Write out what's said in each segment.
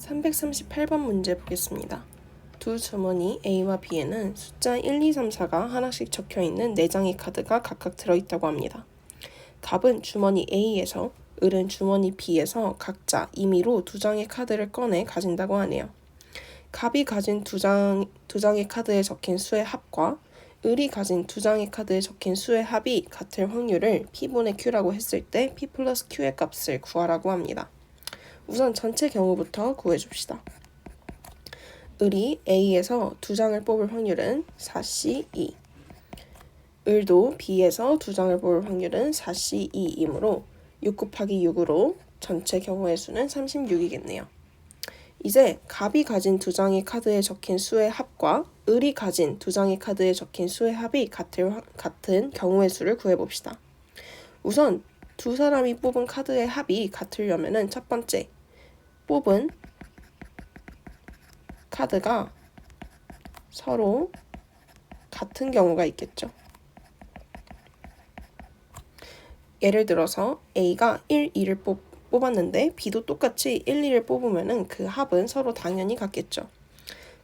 338번 문제 보겠습니다. 두 주머니 A와 B에는 숫자 1, 2, 3, 4가 하나씩 적혀 있는 4장의 카드가 각각 들어있다고 합니다. 갑은 주머니 A에서 을은 주머니 B에서 각자 임의로 두 장의 카드를 꺼내 가진다고 하네요. 갑이 가진 두, 장, 두 장의 카드에 적힌 수의 합과 을이 가진 두 장의 카드에 적힌 수의 합이 같을 확률을 P분의 Q라고 했을 때 P 플러스 Q의 값을 구하라고 합니다. 우선 전체 경우부터 구해줍시다. 을이 A에서 두 장을 뽑을 확률은 4C2. 을도 B에서 두 장을 뽑을 확률은 4C2이므로 6 곱하기 6으로 전체 경우의 수는 36이겠네요. 이제 갑이 가진 두 장의 카드에 적힌 수의 합과 을이 가진 두 장의 카드에 적힌 수의 합이 같을, 확- 같은 경우의 수를 구해봅시다. 우선 두 사람이 뽑은 카드의 합이 같으려면은 첫 번째 뽑은 카드가 서로 같은 경우가 있겠죠. 예를 들어서 A가 1, 2를 뽑, 뽑았는데 B도 똑같이 1, 2를 뽑으면은 그 합은 서로 당연히 같겠죠.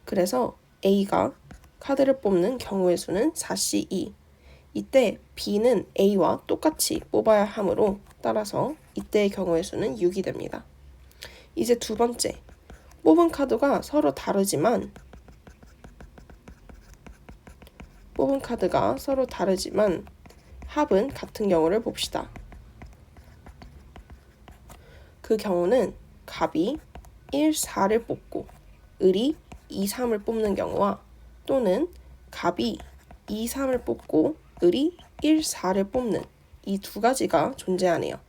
그래서 A가 카드를 뽑는 경우의 수는 4C2. 이때 B는 A와 똑같이 뽑아야 하므로 따라서 이때의 경우의 수는 6이 됩니다. 이제 두 번째. 뽑은 카드가 서로 다르지만 뽑은 카드가 서로 다르지만 합은 같은 경우를 봅시다. 그 경우는 갑이 1, 4를 뽑고 을이 2, 3을 뽑는 경우와 또는 갑이 2, 3을 뽑고 을이 1, 4를 뽑는 이 두 가지가 존재하네요.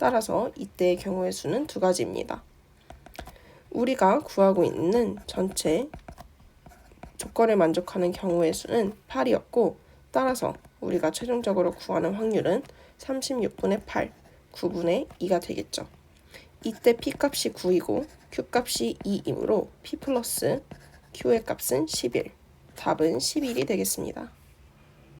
따라서 이때의 경우의 수는 두 가지입니다. 우리가 구하고 있는 전체 조건을 만족하는 경우의 수는 8이었고 따라서 우리가 최종적으로 구하는 확률은 36분의 8, 9분의 2가 되겠죠. 이때 P 값이 9이고 Q 값이 2이므로 P 플러스 Q의 값은 11. 답은 11이 되겠습니다.